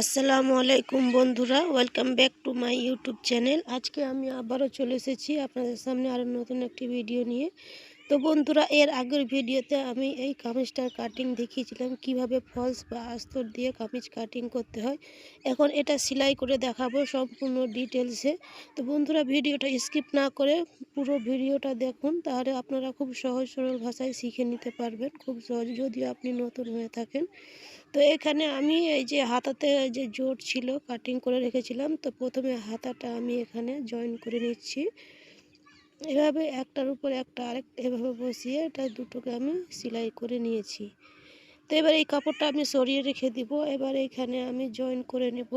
আসসালামু আলাইকুম বন্ধুরা welcome back to my YouTube channel আজকে আমি আবারও চলে এসেছি আপনাদের সামনে আরও নতুন একটি ভিডিও নিয়ে। তো বন্ধুরা, এর আগের ভিডিওতে আমি এই কামিজটার কাটিং দেখিয়েছিলাম, কীভাবে ফলস বা আস্তর দিয়ে কামিজ কাটিং করতে হয়। এখন এটা সেলাই করে দেখাবো সম্পূর্ণ ডিটেলসে তো বন্ধুরা ভিডিওটা স্কিপ না করে পুরো ভিডিওটা দেখুন, তাহলে আপনারা খুব সহজ সরল ভাষায় শিখে নিতে পারবেন। খুব সহজ, যদিও আপনি নতুন হয়ে থাকেন। তো এখানে আমি এই যে হাতাতে যে জোট ছিল কাটিং করে রেখেছিলাম, তো প্রথমে হাতাটা আমি এখানে জয়েন করে নিচ্ছি। এভাবে একটার উপর একটা আরেক, এভাবে বসিয়ে এটা দুটোকে আমি সেলাই করে নিয়েছি। তো এবার এই কাপড়টা আমি সরিয়ে রেখে দিব। এবার এখানে আমি জয়েন করে নেব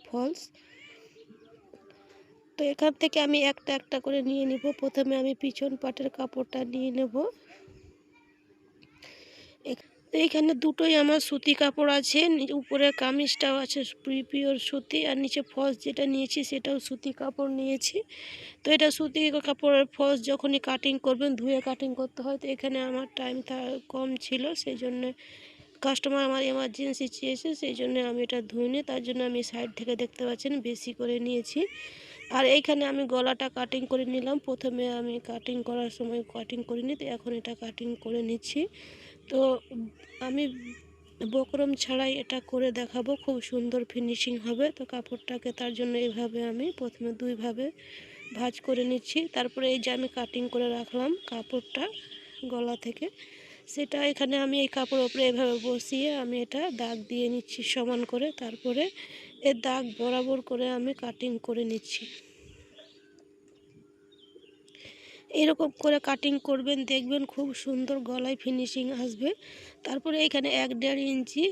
ফলস তো এখান থেকে আমি একটা একটা করে নিয়ে নিব। প্রথমে আমি পিছন পাটের কাপড়টা নিয়ে নেব। তো এইখানে দুটোই আমার সুতি কাপড় আছে উপরে কামিজটাও আছে পিওর সুতি, আর নিচে ফলস যেটা নিয়েছি সেটাও সুতি কাপড় নিয়েছি। তো এটা সুতি কাপড়ের ফলস যখনই কাটিং করবেন, ধুয়ে কাটিং করতে হয়, তো এখানে আমার টাইম কম ছিল সেই জন্য কাস্টমার আমার এমার্জেন্সি চেয়েছে সেই জন্য আমি এটা ধুইনি, তার জন্য আমি সাইড থেকে দেখতে পাচ্ছেন বেশি করে নিয়েছি। আর এইখানে আমি গলাটা কাটিং করে নিলাম, প্রথমে আমি কাটিং করার সময় কাটিং করিনি, তো এখন এটা কাটিং করে নিচ্ছি। তো আমি বকরম ছাড়াই এটা করে দেখাবো, খুব সুন্দর ফিনিশিং হবে। তো কাপড়টাকে তার জন্য এইভাবে আমি প্রথমে দুইভাবে ভাজ করে নিচ্ছি। তারপরে এই যে আমি কাটিং করে রাখলাম কাপড়টা গলা থেকে, সেটা এখানে আমি এই কাপড় ওপরে এভাবে বসিয়ে আমি এটা দাগ দিয়ে নিচ্ছি সমান করে। তারপরে এর দাগ বরাবর করে আমি কাটিং করে নিচ্ছি। এরকম করে কাটিং করবেন, দেখবেন খুব সুন্দর গলায় ফিনিশিং আসবে। তারপরে এখানে এক দেড় ইঞ্চি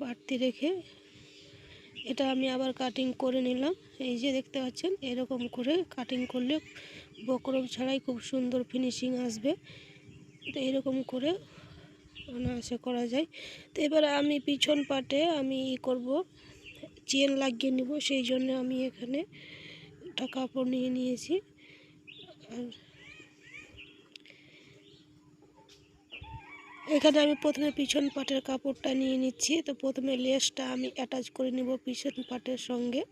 বাড়তি রেখে এটা আমি আবার কাটিং করে নিলাম। এই যে দেখতে পাচ্ছেন, এরকম করে কাটিং করলে বকরম ছাড়াই খুব সুন্দর ফিনিশিং আসবে। তো এরকম করে অনায়াসে করা যায়। তো এবার আমি পিছন পাটে আমি ই করব চেন লাগিয়ে নিব। সেই জন্য আমি এখানে একটা কাপড় নিয়ে নিয়েছি। আর এখানে আমি প্রথমে পিছন পাটের কাপড়টা নিয়ে নিচ্ছি। তো প্রথমে লেসটা আমি অ্যাটাচ করে নিব পিছন পাটের সঙ্গে।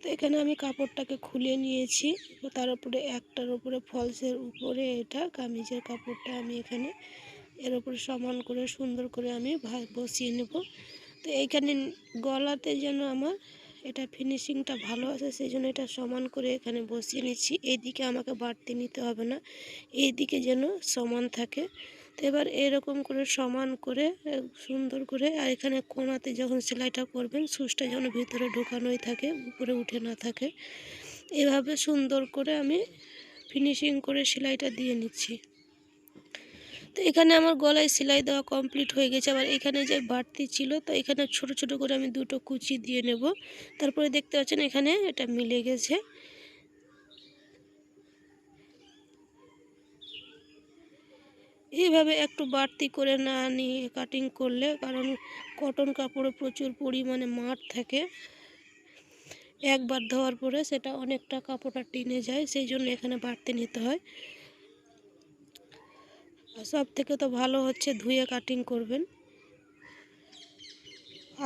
তো এখানে আমি কাপড়টাকে খুলে নিয়েছি। তার উপরে একটার উপরে ফলসের উপরে এটা কামিজের কাপড়টা আমি এখানে এর উপরে সমান করে সুন্দর করে আমি বসিয়ে নেব। তো এইখানে গলাতে যেন আমার এটা ফিনিশিংটা ভালো আছে সেই জন্য এটা সমান করে এখানে বসিয়ে নিচ্ছি। এইদিকে আমাকে বাড়তি নিতে হবে না এই দিকে যেন সমান থাকে। তো এবার এরকম করে সমান করে, সুন্দর করে, আর এখানে কোনাতে যখন সেলাইটা করবেন, সুচটা যেন ভিতরে ঢোকানোই থাকে, উপরে উঠে না থাকে। এভাবে সুন্দর করে আমি ফিনিশিং করে সেলাইটা দিয়ে নিচ্ছি। তো এখানে আমার গলায় সেলাই দেওয়া কমপ্লিট হয়ে গেছে। আবার এখানে যে বাড়তি ছিল, তো এখানে ছোট ছোট করে আমি দুটো কুচি দিয়ে নেব। তারপরে দেখতে পাচ্ছেন এখানে এটা মিলে গেছে। এইভাবে একটু বাড়তি করে না নিয়ে কাটিং করলে, কারণ কটন কাপড়ে প্রচুর পরিমাণে মাঠ থাকে। একবার ধোয়ার পরে সেটা অনেকটা কাপড়টা টেনে যায়, সেই জন্য এখানে বাড়তি নিতে হয়। সব থেকে তো ভালো হচ্ছে ধুয়ে কাটিং করবেন।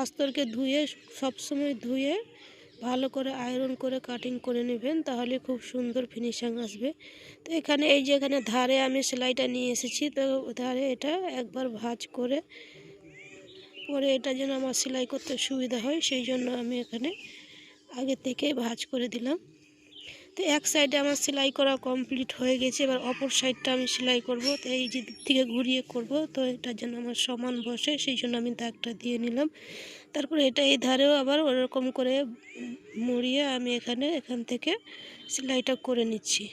আস্তরকে ধুয়ে সবসময় ধুয়ে ভালো করে আয়রন করে কাটিং করে নেবেন, তাহলে খুব সুন্দর ফিনিশিং আসবে। তো এখানে, এই যে এখানে ধারে আমি সেলাইটা নিয়ে এসেছি, তো ধারে এটা একবার ভাজ করে, পরে এটা যেন আমার সেলাই করতে সুবিধা হয়, সেই জন্য আমি এখানে আগে থেকেই ভাজ করে দিলাম। তো এক সাইডে আমার সেলাই করা কমপ্লিট হয়ে গেছে, এবার অপর সাইডটা আমি সেলাই করব। তো এই যে দিক থেকে ঘুরিয়ে করব, তো এটার যেন আমার সমান বসে, সেই জন্য আমি দাগটা দিয়ে নিলাম। তারপর এটা এই ধারেও আবার ওরকম করে মুড়িয়ে আমি এখানে, এখান থেকে সেলাইটা করে নিচ্ছি।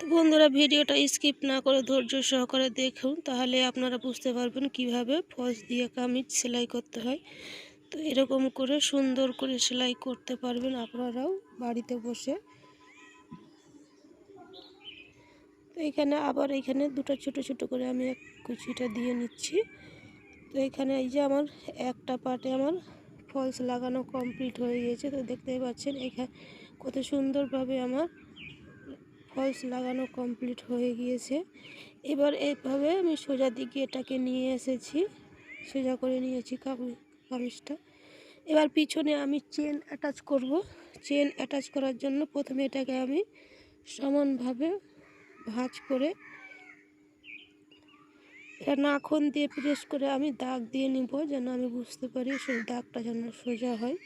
তো বন্ধুরা ভিডিওটা স্কিপ না করে ধৈর্য সহকারে দেখুন, তাহলে আপনারা বুঝতে পারবেন কীভাবে ফলস দিয়ে কামিজ সেলাই করতে হয়। তো এরকম করে সুন্দর করে সেলাই করতে পারবেন আপনারাও বাড়িতে বসে। তো এখানে আবার এখানে দুটো ছোট ছোট করে আমি এক কুচিটা দিয়ে নিচ্ছি। তো এখানে এই যে আমার একটা পার্টে আমার ফলস লাগানো কমপ্লিট হয়ে গিয়েছে তো দেখতেই পাচ্ছেন এখানে কত সুন্দরভাবে আমার ফলস লাগানো কমপ্লিট হয়ে গিয়েছে। এবার এইভাবে আমি সোজা দিকে এটাকে নিয়ে এসেছি। সোজা করে নিয়েছি কামি- কামিজটা। এবার পিছনে আমি চেন অ্যাটাচ করব। চেন অ্যাটাচ করার জন্য প্রথমে এটাকে আমি সমানভাবে ভাঁজ করে এটা নাখন দিয়ে প্রেস করে আমি দাগ দিয়ে নিব যেন আমি বুঝতে পারি সেই দাগটা যেন সোজা হয়।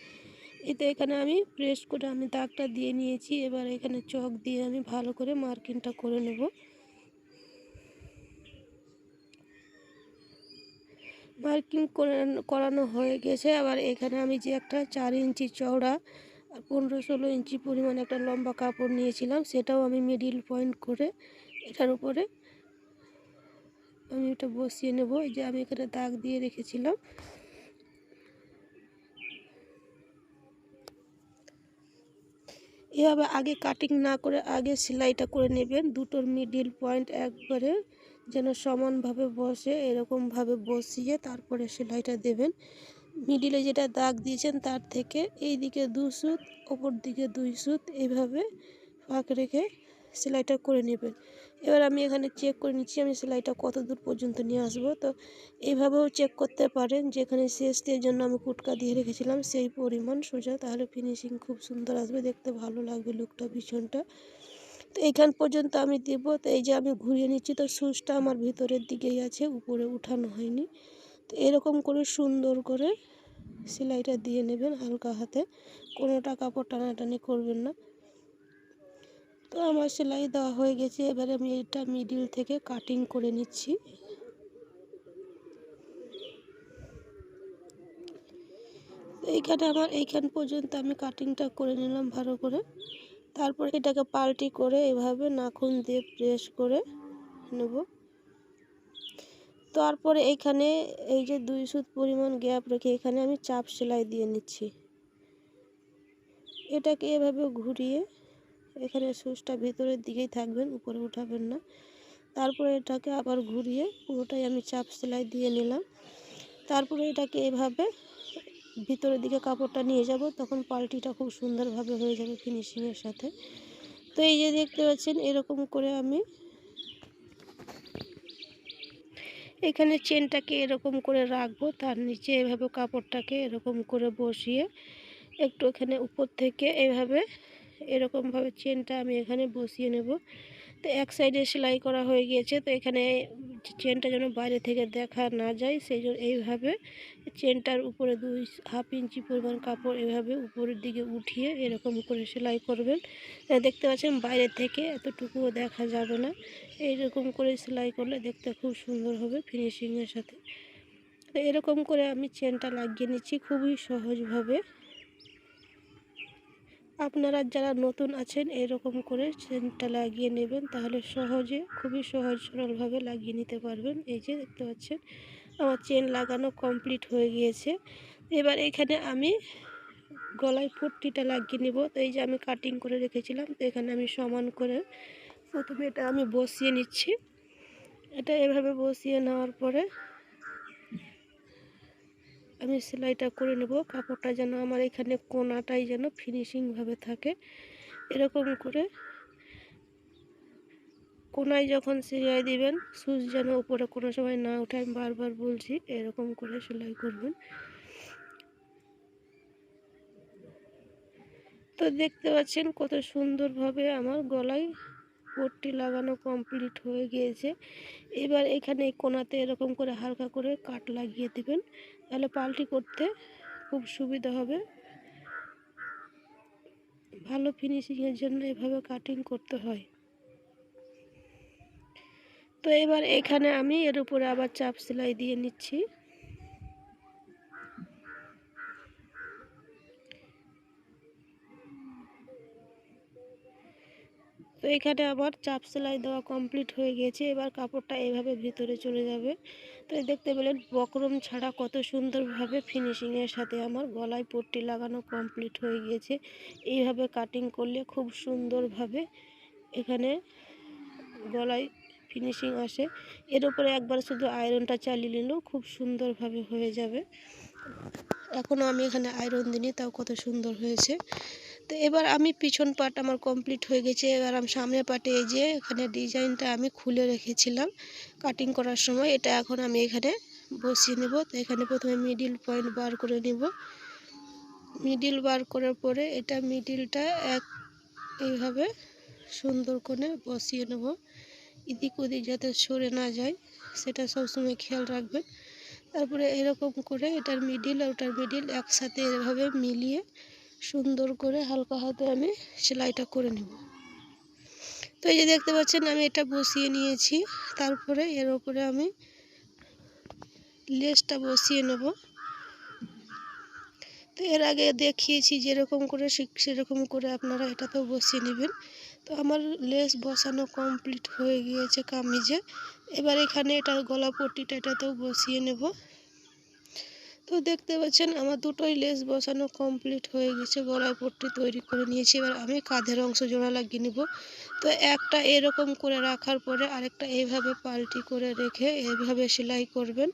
এতে এখানে আমি প্রেস করে আমি দাগটা দিয়ে নিয়েছি। এবার এখানে চক দিয়ে আমি ভালো করে মার্কিংটা করে নেব। মার্কিং করে করানো হয়ে গেছে। আবার এখানে আমি যে একটা চার ইঞ্চি চওড়া আর পনেরো ষোলো ইঞ্চি পরিমাণ একটা লম্বা কাপড় নিয়েছিলাম, সেটাও আমি মিডিল পয়েন্ট করে এটার উপরে আমি এটা বসিয়ে নেব। যে আমি এখানে দাগ দিয়ে রেখেছিলাম। এভাবে আগে কাটিং না করে আগে সেলাইটা করে নেবেন। দুটোর মিডিল পয়েন্ট একবারে যেন সমানভাবে বসে, এরকমভাবে বসিয়ে তারপরে সেলাইটা দেবেন। মিডিলে যেটা দাগ দিয়েছেন তার থেকে এই দিকে দু সুত, ওপর দিকে দুই সুত এইভাবে ফাঁক রেখে সেলাইটা করে নেবেন। এবার আমি এখানে চেক করে নিচ্ছি, আমি সেলাইটা কত দূর পর্যন্ত নিয়ে আসব। তো এইভাবেও চেক করতে পারেন যেখানে শেষ দিয়ে জন্য আমি কুটকা দিয়ে রেখেছিলাম, সেই পরিমাণ সোজা, তাহলে ফিনিশিং খুব সুন্দর আসবে, দেখতে ভালো লাগবে লুকটা ভীষণটা। তো এইখান পর্যন্ত আমি দেবো। তো এই যে আমি ঘুরিয়ে নিচ্ছি, তো সুচটা আমার ভিতরের দিকেই আছে, উপরে উঠানো হয়নি। তো এরকম করে সুন্দর করে সেলাইটা দিয়ে নেবেন হালকা হাতে। কোনোটা কাপড় টানাটানি করবেন না। তো আমার সেলাই দেওয়া হয়ে গেছে। এবারে আমি এটা মিডিল থেকে কাটিং করে নিচ্ছি। এইখানে আমার এইখান পর্যন্ত আমি কাটিংটা করে নিলাম ভালো করে। তারপর এটাকে পাল্টি করে এভাবে নাখুন দিয়ে প্রেস করে নেব। তারপরে এইখানে এই যে দুই সুত পরিমাণ গ্যাপ রেখে এখানে আমি চাপ সেলাই দিয়ে নিচ্ছি। এটাকে এভাবে ঘুরিয়ে এখানে সুচটা ভিতরের দিকেই থাকবেন, উপরে উঠাবেন না। তারপরে এটাকে আবার ঘুরিয়ে পুরোটাই আমি চাপ সেলাই দিয়ে নিলাম। তারপরে এটাকে এভাবে ভিতরের দিকে কাপড়টা নিয়ে যাব, তখন পাল্টিটা খুব সুন্দরভাবে হয়ে যাবে ফিনিশিংয়ের সাথে। তো এই যে দেখতে পাচ্ছেন, এরকম করে আমি এখানে চেনটাকে এরকম করে রাখব, তার নিচে এভাবে কাপড়টাকে এরকম করে বসিয়ে একটু এখানে উপর থেকে এভাবে এরকমভাবে চেনটা আমি এখানে বসিয়ে নেব। তো এক সাইডে সেলাই করা হয়ে গিয়েছে, তো এখানে চেনটা যেন বাইরে থেকে দেখা না যায়, সেই জন্য এইভাবে চেনটার উপরে দুই হাফ ইঞ্চি পরিমাণ কাপড় এভাবে উপরের দিকে উঠিয়ে এরকম করে সেলাই করবেন। দেখতে পাচ্ছেন বাইরে থেকে এতটুকুও দেখা যাবে না। এইরকম করে সেলাই করলে দেখতে খুব সুন্দর হবে ফিনিশিংয়ের সাথে। তো এরকম করে আমি চেনটা লাগিয়ে নিচ্ছি খুবই সহজভাবে। আপনারা যারা নতুন আছেন, এরকম করে চেনটা লাগিয়ে নেবেন। তাহলে সহজে, খুবই সহজ সরলভাবে লাগিয়ে নিতে পারবেন। এই যে দেখতে পাচ্ছেন, আমার চেন লাগানো কমপ্লিট হয়ে গিয়েছে। এবার এখানে আমি গলায় পট্টিটা লাগিয়ে নেব। তো এই যে আমি কাটিং করে রেখেছিলাম, তো এখানে আমি সমান করে প্রথমে এটা আমি বসিয়ে নিচ্ছি। এটা এভাবে বসিয়ে নেওয়ার পরে আমি সেলাইটা করে নেব। কাপড়টা যেন আমার এখানে কোনাটাই যেন ফিনিশিংভাবে থাকে। এরকম করে কোনায় যখন সেলাই দিবেন, সুচ যেন উপরে কোনো সময় না ওঠে, আমি বারবার বলছি, এরকম করে সেলাই করবেন। তো দেখতে পাচ্ছেন কত সুন্দরভাবে আমার গলায় পট্টি লাগানো কমপ্লিট হয়ে গিয়েছে। এবার এখানে কোনাতে এরকম করে হালকা করে কাট লাগিয়ে দেবেন। তাহলে পাল্টি করতে খুব সুবিধা হবে। ভালো ফিনিশিংয়ের জন্য এভাবে কাটিং করতে হয়। তো এবার এখানে আমি এর উপরে আবার চাপ সেলাই দিয়ে নিচ্ছি। তো এখানে আমার চাপ সেলাই দেওয়া কমপ্লিট হয়ে গেছে। এবার কাপড়টা এভাবে ভিতরে চলে যাবে। তো দেখতে পেলেন, বকরম ছাড়া কত সুন্দরভাবে ফিনিশিংয়ের সাথে আমার গলায় পট্টি লাগানো কমপ্লিট হয়ে গিয়েছে এইভাবে কাটিং করলে খুব সুন্দরভাবে এখানে গলায় ফিনিশিং আসে। এর উপরে একবার শুধু আয়রনটা চালিয়ে নিলেও খুব সুন্দরভাবে হয়ে যাবে। এখনও আমি এখানে আয়রন দিইনি, তাও কত সুন্দর হয়েছে। তো এবার আমি পিছন পাট আমার কমপ্লিট হয়ে গেছে। এবার আমি সামনে পাটে এই যে এখানে ডিজাইনটা আমি খুলে রেখেছিলাম কাটিং করার সময়। এটা এখন আমি এখানে বসিয়ে নেব। তো এখানে প্রথমে মিডিল পয়েন্ট বার করে নেব। মিডিল বার করার পরে এটা মিডিলটা এক এইভাবে সুন্দর করে বসিয়ে নেব। এদিক ওদিক যাতে সরে না যায়, সেটা সবসময় খেয়াল রাখবেন। তারপরে এরকম করে এটার মিডিল আর ওটার মিডিল একসাথে এভাবে মিলিয়ে সুন্দর করে হালকা হাতে আমি সেলাইটা করে নেব। তো এই যে দেখতে পাচ্ছেন, আমি এটা বসিয়ে নিয়েছি। তারপরে এর উপরে আমি লেসটা বসিয়ে নেব। তো এর আগে দেখিয়েছি যেরকম করে সেরকম করে আপনারা এটাতেও বসিয়ে নেবেন। তো আমার লেস বসানো কমপ্লিট হয়ে গিয়েছে কামিজে। এবার এখানে এটা গলা পট্টিটা এটাতেও বসিয়ে নেব। তো দেখতে পাচ্ছেন আমার দুটোই লেস বসানো কমপ্লিট হয়ে গেছে গলায় পট্টি তৈরি করে নিয়েছি। এবার আমি কাঁধের অংশ জোড়া লাগিয়ে নিব। তো একটা এরকম করে রাখার পরে আরেকটা এইভাবে পাল্টি করে রেখে এইভাবে সেলাই করবেন।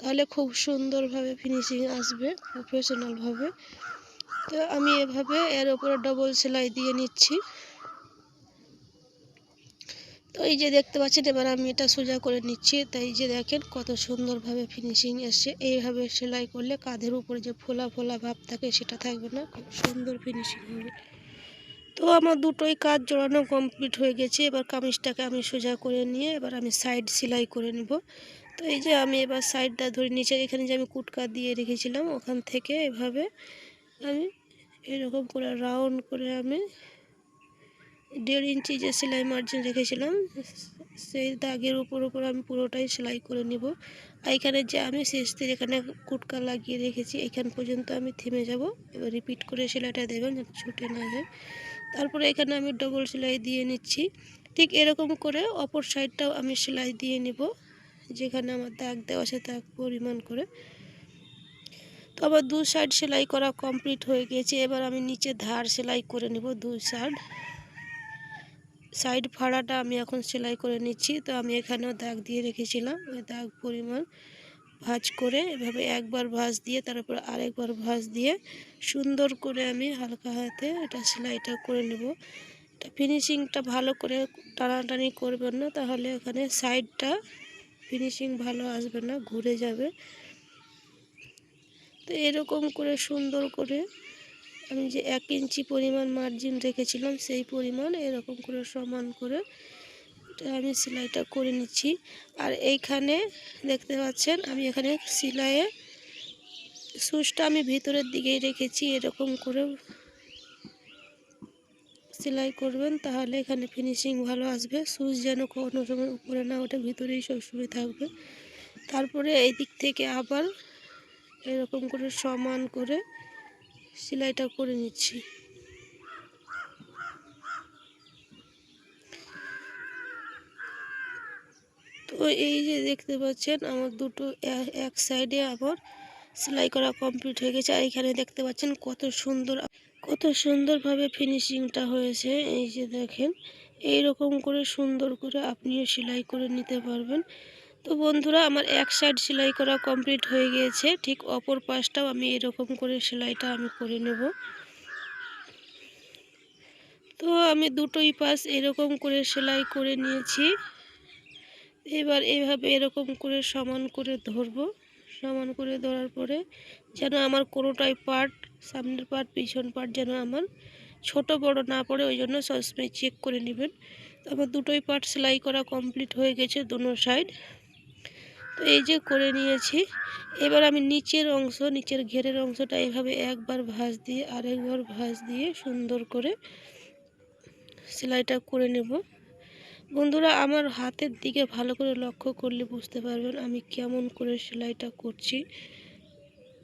তাহলে খুব সুন্দরভাবে ফিনিশিং আসবে প্রফেশনালভাবে তো আমি এভাবে এর উপরে ডবল সেলাই দিয়ে নিচ্ছি। তো এই যে দেখতে পাচ্ছেন, এবার আমি এটা সোজা করে নিচ্ছি। তাই যে দেখেন, কত সুন্দরভাবে ফিনিশিং এসছে। এইভাবে সেলাই করলে কাঁধের উপরে যে ফোলা ফোলা ভাব থাকে, সেটা থাকবে না। খুব সুন্দর ফিনিশিং হবে। তো আমার দুটোই কাজ জড়ানো কমপ্লিট হয়ে গেছে। এবার কামিজটাকে আমি সোজা করে নিয়ে এবার আমি সাইড সেলাই করে নেব। তো এই যে আমি এবার সাইডটা ধরে নিচে এখানে যে আমি কুটকা দিয়ে রেখেছিলাম, ওখান থেকে এভাবে আমি এরকম করে রাউন্ড করে আমি দেড় ইঞ্চি যে সেলাই মার্জিন রেখেছিলাম, সেই দাগের উপর উপর আমি পুরোটাই সেলাই করে নিব। আর এখানে যে আমি শেষদের এখানে কুটকা লাগিয়ে রেখেছি, এখান পর্যন্ত আমি থেমে যাব। এবার রিপিট করে সেলাইটা দেবেন যাতে ছুটে না যায়। তারপরে এখানে আমি ডবল সেলাই দিয়ে নিচ্ছি। ঠিক এরকম করে অপর সাইডটাও আমি সেলাই দিয়ে নিব, যেখানে আমার দাগ দেওয়া আছে দাগ পরিমাণ করে। তো আবার দু সাইড সেলাই করা কমপ্লিট হয়ে গিয়েছে এবার আমি নিচে ধার সেলাই করে নিব দুই সাইড সাইড ফাড়াটা আমি এখন সেলাই করে নিচ্ছি। তো আমি এখানেও দাগ দিয়ে রেখেছিলাম। ওই দাগ পরিমাণ ভাজ করে এভাবে একবার ভাঁজ দিয়ে, তারপর আরেকবার ভাঁজ দিয়ে সুন্দর করে আমি হালকা হাতে এটা সেলাইটা করে নেব। এটা ফিনিশিংটা ভালো করে টানাটানি করবেন না, তাহলে এখানে সাইডটা ফিনিশিং ভালো আসবে না, ঘুরে যাবে। তো এরকম করে সুন্দর করে আমি যে এক ইঞ্চি পরিমাণ মার্জিন রেখেছিলাম, সেই পরিমাণ এরকম করে সমান করে আমি সেলাইটা করে নিচ্ছি। আর এইখানে দেখতে পাচ্ছেন, আমি এখানে সেলাইয়ে সুচটা আমি ভিতরের দিকেই রেখেছি, এরকম করে সেলাই করবেন, তাহলে এখানে ফিনিশিং ভালো আসবে। সুচ যেন কোনো সময় উপরে না ওঠে, ভিতরেই সবসময় থাকবে। তারপরে এই দিক থেকে আবার এরকম করে সমান করে সেলাইটা করে নিচ্ছি। তো এই যে দেখতে পাচ্ছেন, আমার দুটো এক সাইডে আবার সেলাই করা কমপ্লিট হয়ে গেছে। আর এখানে দেখতে পাচ্ছেন কত সুন্দর, কত সুন্দরভাবে ফিনিশিংটা হয়েছে। এই যে দেখেন এই রকম করে সুন্দর করে আপনিও সেলাই করে নিতে পারবেন। তো বন্ধুরা, আমার এক সাইড সেলাই করা কমপ্লিট হয়ে গিয়েছে। ঠিক অপর পাশটাও আমি এরকম করে সেলাইটা আমি করে নেব। তো আমি দুটোই পাশ এরকম করে সেলাই করে নিয়েছি। এবার এভাবে এরকম করে সমান করে ধরবো। সমান করে ধরার পরে যেন আমার কোনোটাই পার্ট সামনের পার্ট পিছন পার্ট যেন আমার ছোট বড় না পড়ে, ওই জন্য সবসময় চেক করে নেবেন। তো আমার দুটোই পার্ট সেলাই করা কমপ্লিট হয়ে গেছে, দুনো সাইড তো এই যে করে নিয়েছি। এবার আমি নিচের অংশ, নিচের ঘেরের অংশটা এইভাবে একবার ভাঁজ দিয়ে আরেকবার ভাঁজ দিয়ে সুন্দর করে সেলাইটা করে নেব। বন্ধুরা, আমার হাতের দিকে ভালো করে লক্ষ্য করলে বুঝতে পারবেন আমি কেমন করে সেলাইটা করছি।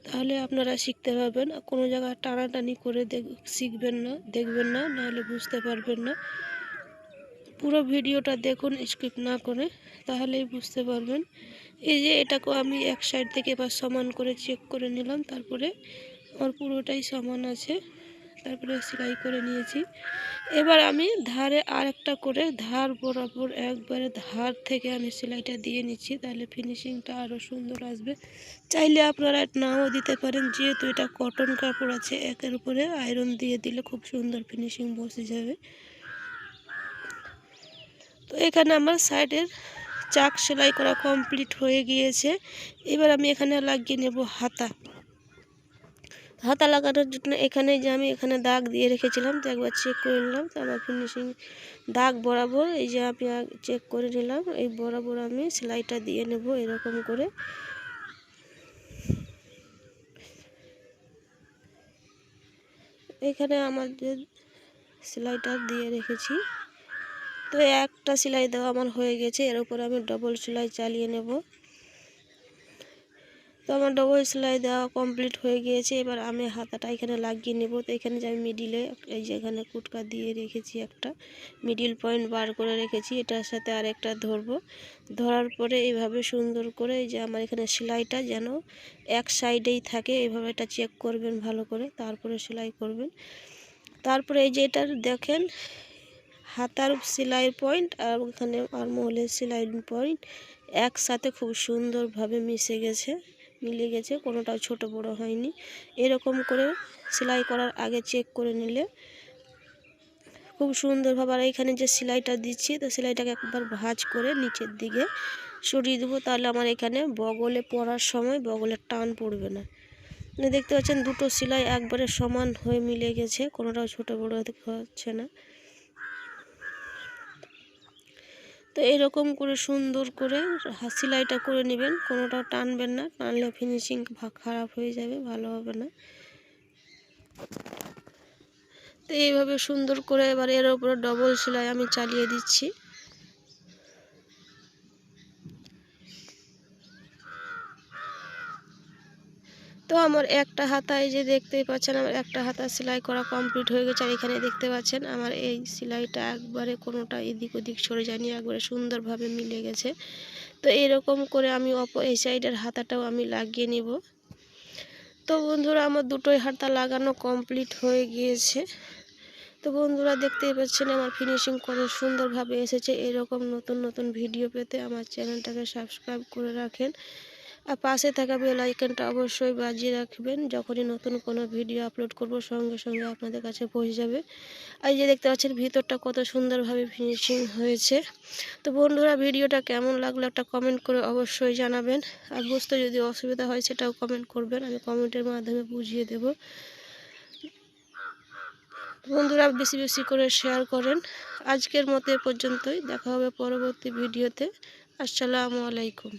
তাহলে আপনারা শিখতে পারবেন। কোনো জায়গায় টানাটানি করে দেখ, শিখবেন না, দেখবেন না, নাহলে বুঝতে পারবেন না। পুরো ভিডিওটা দেখুন, স্কিপ না করে তাহলেই বুঝতে পারবেন। এই যে এটাকেও আমি এক সাইড থেকে এবার সমান করে চেক করে নিলাম, তারপরে আমার পুরোটাই সমান আছে, তারপরে সেলাই করে নিয়েছি। এবার আমি ধারে আর একটা করে ধার বরাবর একবারে ধার থেকে আমি সেলাইটা দিয়ে নিচ্ছি, তাহলে ফিনিশিংটা আরও সুন্দর আসবে। চাইলে আপনারা নাও দিতে পারেন, যেহেতু এটা কটন কাপড় আছে, একের উপরে আয়রন দিয়ে দিলে খুব সুন্দর ফিনিশিং বসে যাবে। তো এখানে আমার সাইডের চাক সেলাই করা কমপ্লিট হয়ে গিয়েছে। এবার আমি এখানে লাগিয়ে নেব হাতা। হাতা লাগানোর জন্য এখানে যে আমি এখানে দাগ দিয়ে রেখেছিলাম, তো একবার চেক করে নিলাম, তো আমার ফিনিশিং দাগ বরাবর এই যে আমি চেক করে নিলাম, এই বরাবর আমি সেলাইটা দিয়ে নেব এরকম করে। এখানে আমাদের সেলাইটা দিয়ে রেখেছি। তো একটা সেলাই দেওয়া আমার হয়ে গেছে, এর উপরে আমি ডবল সেলাই চালিয়ে নেব। তো আমার ডবল সেলাই দেওয়া কমপ্লিট হয়ে গিয়েছে, এবার আমি হাতাটা এখানে লাগিয়ে নেব। তো এখানে যে আমি মিডিলে এই যে এখানে কুটকা দিয়ে রেখেছি একটা মিডিল পয়েন্ট বার করে রেখেছি, এটার সাথে আরেকটা ধরবো। ধরার পরে এইভাবে সুন্দর করে যে আমার এখানে সেলাইটা যেন এক সাইডেই থাকে এইভাবে এটা চেক করবেন ভালো করে, তারপরে সেলাই করবেন। তারপরে এই যে এটা দেখেন হাতার সেলাই পয়েন্ট আর ওখানে আর মহলের সেলাই পয়েন্ট একসাথে খুব সুন্দরভাবে মিশে গেছে, মিলে গেছে, কোনোটাও ছোট বড় হয়নি। এরকম করে সেলাই করার আগে চেক করে নিলে খুব সুন্দরভাবে। আর এখানে যে সেলাইটা দিচ্ছি, তো সেলাইটাকে একবার ভাঁজ করে নিচের দিকে সরিয়ে দেবো, তাহলে আমার এখানে বগলে পরার সময় বগলের টান পড়বে না। মানে দেখতে পাচ্ছেন দুটো সেলাই একবারে সমান হয়ে মিলে গেছে, কোনোটাও ছোট বড় হচ্ছে না। তো এরকম করে সুন্দর করে সেলাইটা করে নেবেন, কোনোটাও টানবেন না, টানলে ফিনিশিং খারাপ হয়ে যাবে, ভালো হবে না। তো এইভাবে সুন্দর করে এবার এর উপরে ডবল সেলাই আমি চালিয়ে দিচ্ছি। তো আমার একটা হাতায় যে দেখতেই পাচ্ছেন, আমার একটা হাতা সেলাই করা কমপ্লিট হয়ে গেছে। আর এখানে দেখতে পাচ্ছেন, আমার এই সেলাইটা একবারে কোনোটা এদিক ওদিক সরে যায়নি, একবারে সুন্দরভাবে মিলে গেছে। তো এরকম করে আমি অপ, এই সাইডের হাতাটাও আমি লাগিয়ে নিব। তো বন্ধুরা, আমার দুটোই হাতা লাগানো কমপ্লিট হয়ে গিয়েছে। তো বন্ধুরা, দেখতেই পাচ্ছেন, আমার ফিনিশিং কত সুন্দরভাবে এসেছে। এরকম নতুন নতুন ভিডিও পেতে আমার চ্যানেলটাকে সাবস্ক্রাইব করে রাখেন। আর পাশে থাকা বেল আইকনটা অবশ্যই বাজিয়ে রাখবেন। যখনই নতুন কোনো ভিডিও আপলোড করব, সঙ্গে সঙ্গে আপনাদের কাছে পৌঁছে যাবে। আর যে দেখতে পাচ্ছেন, ভিতরটা কত সুন্দরভাবে ফিনিশিং হয়েছে। তো বন্ধুরা ভিডিওটা কেমন লাগল একটা কমেন্ট করে অবশ্যই জানাবেন। আর বুঝতে যদি অসুবিধা হয়, সেটাও কমেন্ট করবেন। আমি কমেন্টের মাধ্যমে বুঝিয়ে দেব। বন্ধুরা, বেশি বেশি করে শেয়ার করেন। আজকের মতো পর্যন্তই। দেখা হবে পরবর্তী ভিডিওতে আসসালামু আলাইকুম।